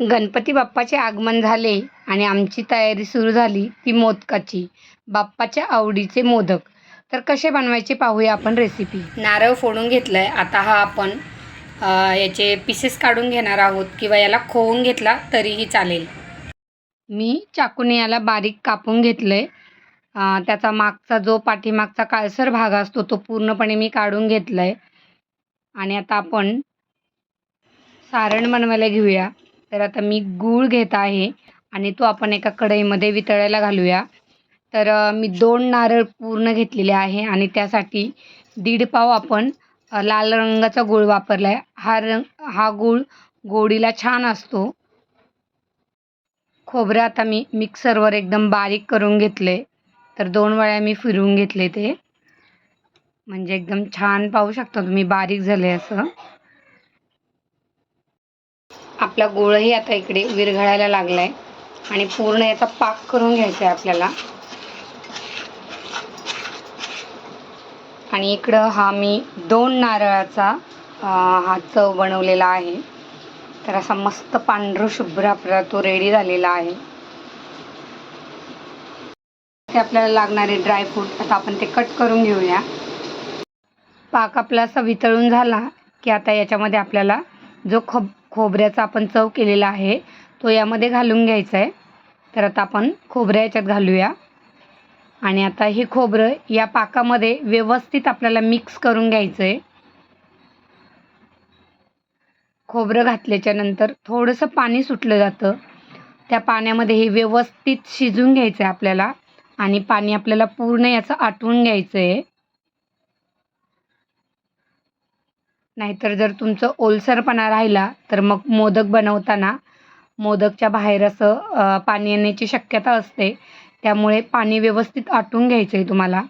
गणपती बाप्पाचे आगमन झाले आणि आमची तयारी सुरू झाली ती मोदकाची बाप्पाच्या आवडीचे मोदक. तर कसे बनवायचे पाहूया आपण रेसिपी नारळ फोडून घेतलं आहे आता हा आपण याचे पीसेस काढून घेणार आहोत किंवा याला खोवून घेतला तरीही चालेल. मी चाकूने याला बारीक कापून घेतलं आहे त्याचा मागचा जो पाठीमागचा काळसर भाग असतो तो पूर्णपणे मी काढून घेतला आहे आणि आता आपण सारण बनवायला घेऊया. तर आता मी गूळ घेत आहे आणि तो आपण एका कढईमध्ये वितळायला घालूया. तर मी दोन नारळ पूर्ण घेतलेले आहे आणि त्यासाठी दीड पाव आपण लाल रंगाचा गूळ वापरला आहे हा रंग हा गूळ गोडीला छान असतो. खोबरं आता मी मिक्सरवर एकदम बारीक करून घेतले. तर दोन वेळा मी फिरवून घेतले ते. म्हणजे एकदम छान पाहू शकता तुम्ही बारीक झाले असं. आपला गोळही आता इकडे विरघळायला लागला आहे आणि पूर्ण याचा पाक करून घ्यायचा आहे आपल्याला. आणि इकडं हा मी दोन नारळाचा हा चव बनवलेला आहे. तर असा मस्त पांढरं शुभ्र आपला तो रेडी झालेला आहे. ते आपल्याला लागणारे ड्रायफ्रूट आता आपण ते कट करून घेऊया. पाक आपला असा वितळून झाला की आता याच्यामध्ये आपल्याला जो खब खोबऱ्याचा आपण चव केलेला आहे. तो यामध्ये घालून घ्यायचा आहे तर आता आपण खोबऱ्या याच्यात घालूया. आणि आता हे खोबरं या पाकामध्ये व्यवस्थित आपल्याला मिक्स करून घ्यायचं आहे खोबरं घातल्याच्या नंतर थोडंसं पाणी सुटलं जातं. त्या पाण्यामध्ये हे व्यवस्थित शिजून घ्यायचं आहे आपल्याला. आणि पाणी आपल्याला पूर्ण याचं आटवून घ्यायचं आहे नाहीतर जर तुमचं ओलसरपणा राहिला तर मग मोदक बनवताना मोदकच्या बाहेर असं पाणी येण्याची शक्यता असते. त्यामुळे पाणी व्यवस्थित आटून घ्यायचं आहे तुम्हाला.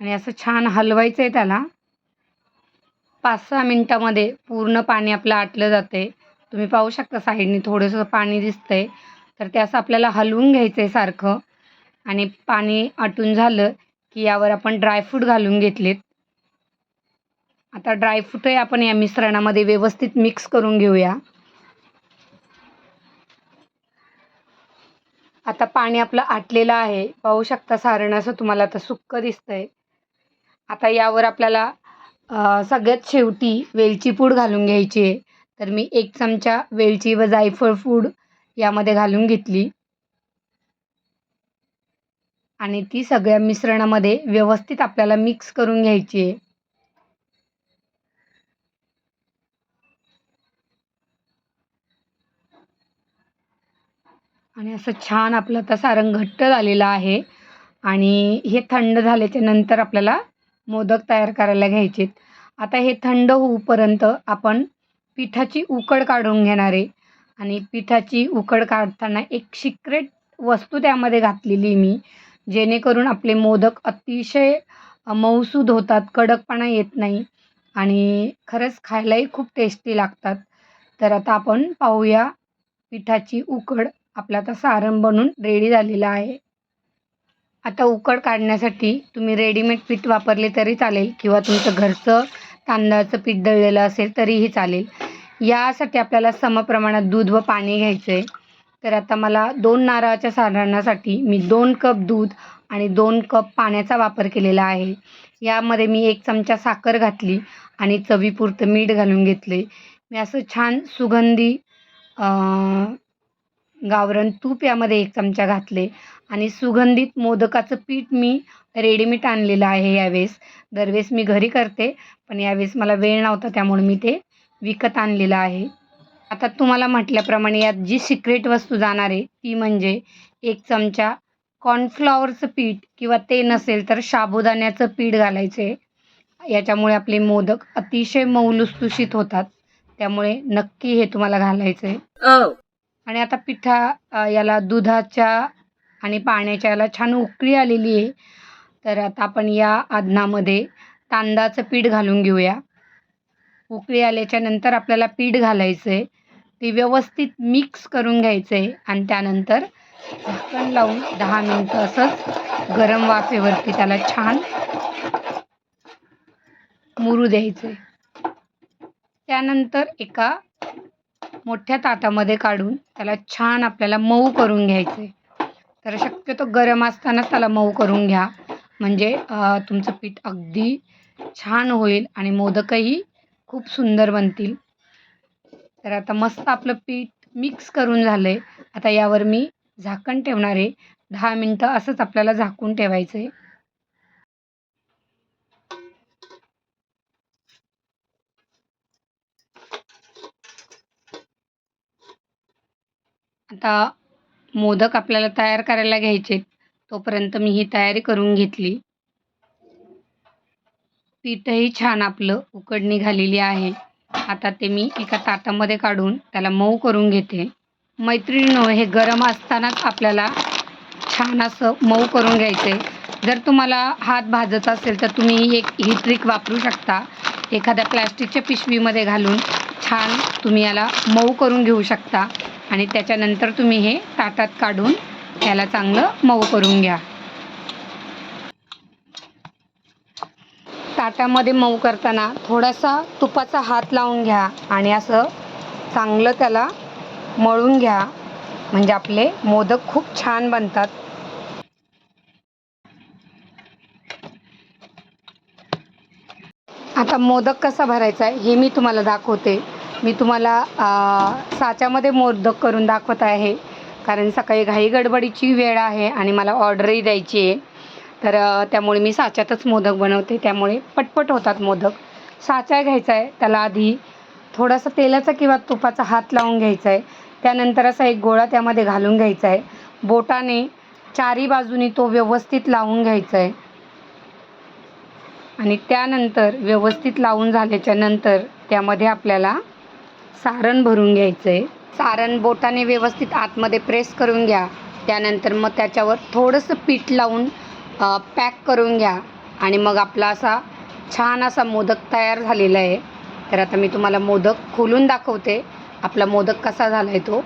आणि असं छान हलवायचं आहे त्याला. पाच सहा मिनटामध्ये पूर्ण पाणी आपलं आटलं जाते. तुम्ही पाहू शकता साईडने थोडंसं पाणी दिसतंय. तर ते असं आपल्याला हलवून घ्यायचं आहे सारखं. आणि पाणी आटून झालं की यावर आपण ड्रायफ्रूट घालून घेतलेत. आता ड्रायफ्रूटही आपण या मिश्रणामध्ये व्यवस्थित मिक्स करून घेऊया. आता पाणी आपलं आटलेलं आहे. पाहू शकता सारण असं तुम्हाला आता सुक्क दिसतंय. आता यावर आपल्याला सगळ्यात शेवटी वेलची पूड घालून घ्यायची आहे. तर मी एक चमचा वेलची व जायफळ पूड यामध्ये घालून घेतली. आणि ती सगळ्या मिश्रणामध्ये व्यवस्थित आपल्याला मिक्स करून घ्यायची आहे. आणि असं छान आपलं आता सारण घट्ट झालेलं आहे. आणि हे थंड झाल्याच्यानंतर आपल्याला मोदक तयार करायला घ्यायचे आता हे थंड होऊपर्यंत आपण पिठाची उकड काढून घेणार आहे. आणि पिठाची उकड काढताना एक सिक्रेट वस्तू त्यामध्ये घातलेली मी. जेणेकरून आपले मोदक अतिशय मऊसूद होतात कडकपणा येत नाही. आणि खरंच खायलाही खूप टेस्टी लागतात. तर आता आपण पाहूया पिठाची उकड आपला आता सारण बनून रेडी झालेला आहे. आता उकड काढण्यासाठी तुम्ही रेडीमेड पीठ वापरले तरी चालेल किंवा तुमचं घरचं तांदळाचं पीठ दळलेलं असेल तरीही चालेल. यासाठी आपल्याला समप्रमाणात दूध व पाणी घ्यायचं आहे तर आता मला दोन नारळाच्या सारणासाठी मी दोन कप दूध आणि दोन कप पाण्याचा वापर केलेला आहे. यामध्ये मी एक चमचा साखर घातली आणि चवीपुरतं मीठ घालून घेतले मी असं छान सुगंधी गावरण तूप यामध्ये एक चमचा घातले. आणि सुगंधित मोदकाचं पीठ मी रेडीमेड आणलेलं आहे यावेळेस. दरवेळेस मी घरी करते पण यावेळेस मला वेळ नव्हता त्यामुळे मी ते विकत आणलेलं आहे. आता तुम्हाला म्हटल्याप्रमाणे यात जी सिक्रेट वस्तू जाणार आहे ती म्हणजे एक चमचा कॉर्नफ्लॉवरचं पीठ किंवा ते नसेल तर साबुदाण्याचं पीठ घालायचं. आहे याच्यामुळे आपले मोदक अतिशय मौलुसतुशीत होतात. त्यामुळे नक्की हे तुम्हाला घालायचं आहे oh. आणि आता पिठा याला दुधाच्या आणि पाण्याच्या याला छान उकळी आलेली आहे. तर आता आपण या आधनामध्ये तांदळाचं पीठ घालून घेऊया. उकळी आल्याच्यानंतर आपल्याला पीठ घालायचं आहे ते व्यवस्थित मिक्स करून घ्यायचं आहे आणि त्यानंतर झाकण लावून दहा मिनटं असंच गरम वाफेवरती त्याला छान मुरू द्यायचं आहे त्यानंतर एका मोठ्या ताटामध्ये काढून त्याला छान आपल्याला मऊ करून घ्यायचं. आहे तर शक्यतो गरम असतानाच त्याला मऊ करून घ्या. म्हणजे तुमचं पीठ अगदी छान होईल आणि मोदकही खूप सुंदर बनतील. तर आता मस्त आपलं पीठ मिक्स करून झालं आहे आता यावर मी झाकण ठेवणार आहे. दहा मिनटं असंच आपल्याला झाकून ठेवायचं आहे आता मोदक आपल्याला तयार करायला घ्यायचे तोपर्यंत मी ही तयारी करून घेतली. पीठही छान आपलं उकड निघालेली आहे. आता ते मी एका ताटामध्ये काढून त्याला मऊ करून घेते. मैत्रिणीनो हे गरम असतानाच आपल्याला छान असं मऊ करून घ्यायचं आहे जर तुम्हाला हात भाजत असेल तर तुम्ही एक ही ट्रिक वापरू शकता. एखाद्या प्लॅस्टिकच्या पिशवीमध्ये घालून छान तुम्ही याला मऊ करून घेऊ शकता. आणि त्याच्यानंतर तुम्ही हे ताटात काढून त्याला चांगलं मऊ करून घ्या. ताटामध्ये मऊ करताना थोडासा तुपाचा हात लावून घ्या आणि असं चांगलं त्याला मळून घ्या. म्हणजे आपले मोदक खूप छान बनतात. आता मोदक कसा भरायचा आहे हे मी तुम्हाला दाखवते. मी तुम्हाला साच्यामध्ये मोदक करून दाखवत आहे. कारण सकाळी घाई गडबडीची वेळ आहे आणि मला ऑर्डरही द्यायची आहे. तर त्यामुळे मी साच्यातच मोदक बनवते. त्यामुळे पटपट होतात मोदक. साचा घ्यायचा आहे. त्याला आधी थोडासा तेलाचा किंवा तुपाचा हात लावून घ्यायचा आहे. त्यानंतर असा एक गोळा त्यामध्ये घालून घ्यायचा आहे. बोटाने चारी बाजूनी तो व्यवस्थित लावून घ्यायचा आहे. आणि त्यानंतर व्यवस्थित लावून झाल्याच्यानंतर त्यामध्ये आपल्याला सारण भरून घ्यायचं आहे सारण बोटाने व्यवस्थित आतमध्ये प्रेस करून घ्या. त्यानंतर मग त्याच्यावर थोडंसं पीठ लावून पॅक करून घ्या. आणि मग आपला असा छान असा मोदक तयार झालेला आहे. तर आता मी तुम्हाला मोदक खोलून दाखवते. आपला मोदक कसा झाला आहे तो.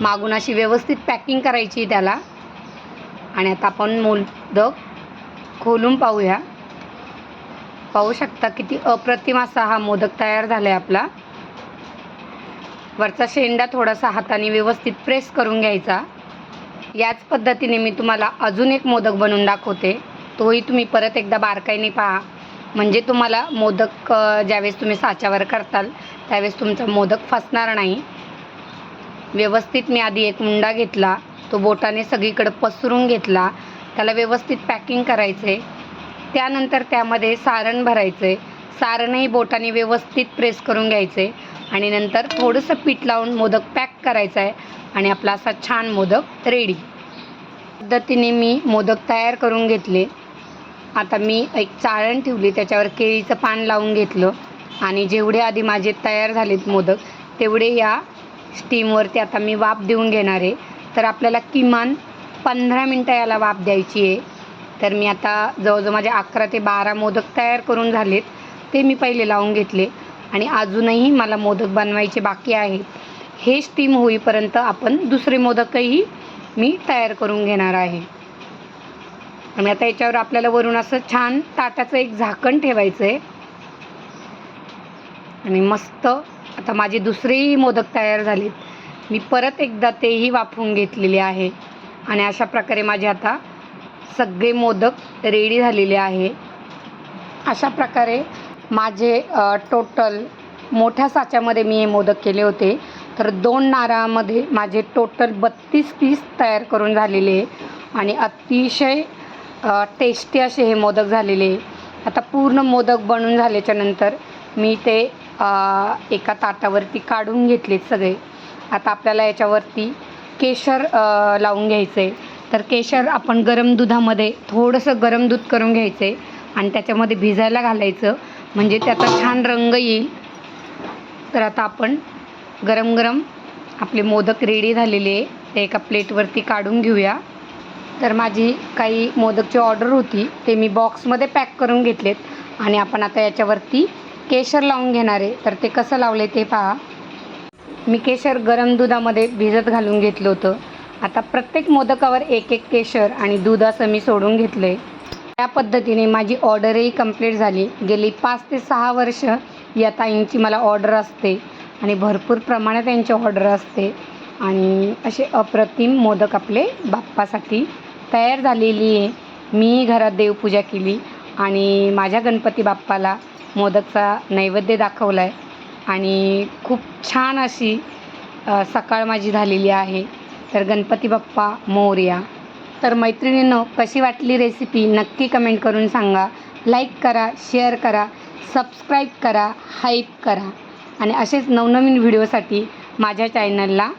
मागून अशी व्यवस्थित पॅकिंग करायची त्याला. आणि आता आपण मोदक खोलून पाहूया. पाहू शकता किती अप्रतिम असा हा मोदक तयार झाला आहे आपला. वरचा शेंडा थोडासा हाताने व्यवस्थित प्रेस करून घ्यायचा. याच पद्धतीने मी तुम्हाला अजून एक मोदक बनवून दाखवते. तोही तुम्ही परत एकदा बारकाईने पहा. म्हणजे तुम्हाला मोदक ज्यावेळेस तुम्ही साच्यावर करताल त्यावेळेस तुमचा मोदक फसणार नाही. व्यवस्थित मी आधी एक मुंडा घेतला. तो बोटाने सगळीकडे पसरून घेतला. त्याला व्यवस्थित पॅकिंग करायचे. त्यानंतर त्यामध्ये सारण भरायचे. सारणही बोटाने व्यवस्थित प्रेस करून घ्यायचे. आणि नंतर थोडंसं पीठ लावून मोदक पॅक करायचा आहे आणि आपला असा छान मोदक रेडी पद्धतीने मी मोदक तयार करून घेतले. आता मी एक चाळण ठेवली त्याच्यावर केळीचं पान लावून घेतलं. आणि जेवढे आधी माझे तयार झालेत मोदक तेवढे या स्टीमवरती आता मी वाफ देऊन घेणार आहे. तर आपल्याला किमान पंधरा मिनटं याला वाफ द्यायची आहे. तर मी आता जवळजवळ माझे अकरा ते बारा मोदक तयार करून झालेत. ते मी पहिले लावून घेतले. आणि अजूनही मला मोदक बनवायचे बाकी आहेत. हे स्टीम होईपर्यंत आपण दुसरे मोदकही मी तयार करून घेणार आहे. आणि आता याच्यावर आपल्याला वरून असं छान ताटाचं एक झाकण ठेवायचं आहे आणि मस्त आता माझे दुसरेही मोदक तयार झालेत. मी परत एकदा तेही वाफवून घेतलेले आहे. आणि अशा प्रकारे माझे आता सगळे मोदक रेडी झालेले आहे. अशा प्रकारे माझे टोटल मोठ्या साच्यामध्ये मी हे मोदक केले होते. तर दोन नारळामध्ये माझे टोटल बत्तीस पीस तयार करून झालेले आहे. आणि अतिशय टेस्टी असे हे मोदक झालेले आता पूर्ण मोदक बनून झाल्याच्यानंतर मी ते एका ताटावरती काढून घेतलेत सगळे. आता आपल्याला याच्यावरती केशर लावून घ्यायचं आहे. तर केशर आपण गरम दुधामध्ये थोडंसं गरम दूध करून घ्यायचं आहे. आणि त्याच्यामध्ये भिजायला घालायचं. म्हणजे त्याचा छान रंग येईल. तर आता आपण गरम गरम आपले मोदक रेडी झालेले आहे. ते एका प्लेटवरती काढून घेऊया. तर माझी काही मोदकची ऑर्डर होती. ते मी बॉक्समध्ये पॅक करून घेतलेत. आणि आपण आता याच्यावरती केशर लावून घेणार आहे. तर ते कसं लावले ते पहा. मी केशर गरम दुधामध्ये भिजत घालून घेतलं होतं. आता प्रत्येक मोदकावर एक एक केशर आणि दूध असं मी सोडून घेतलं आहे त्या पद्धतीने माझी ऑर्डरही कंप्लीट झाली. गेली पाच ते सहा वर्ष या ताईंची मला ऑर्डर असते आणि भरपूर प्रमाणात त्यांची ऑर्डर असते आणि असे अप्रतिम मोदक आपले बाप्पासाठी तयार झालेली आहे. मी घरात देवपूजा केली आणि माझ्या गणपती बाप्पाला मोदकचा नैवेद्य दाखवला आहे आणि खूप छान अशी सकाळ माझी झालेली आहे. तर गणपती बाप्पा मोर्या. तर मैत्रिणींनो कशी वाटली रेसिपी नक्की कमेंट करून सांगा. लाईक करा शेअर करा सबस्क्राईब करा हाईप करा. आणि असेच नवनवीन व्हिडिओसाठी माझ्या चॅनलला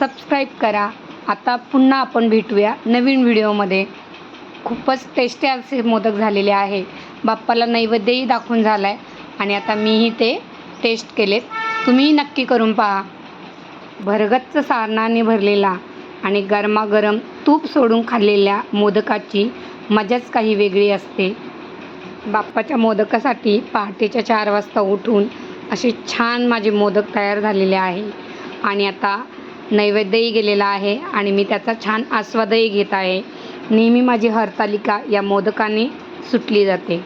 सबस्क्राईब करा. आता पुन्हा आपण भेटूया नवीन व्हिडिओमध्ये खूपच टेस्टी असे मोदक झालेले आहे. बाप्पाला नैवेद्यही दाखवून झाला आहे आणि आता मीही ते टेस्ट केलेत. तुम्हीही नक्की करून पहा. भरगच्च सारणाने भरलेला आणि गरमागरम तूप सोडून खाल्लेल्या मोदकाची मजाच काही वेगळी असते. बाप्पाच्या मोदकासाठी पहाटेच्या चार वाजता उठून असे छान माझे मोदक तयार झालेले आहे. आणि आता नैवेद्यही गेलेला आहे आणि मी त्याचा छान आस्वादही घेत आहे. नेहमी माझी हरतालिका या मोदकाने सुटली जाते.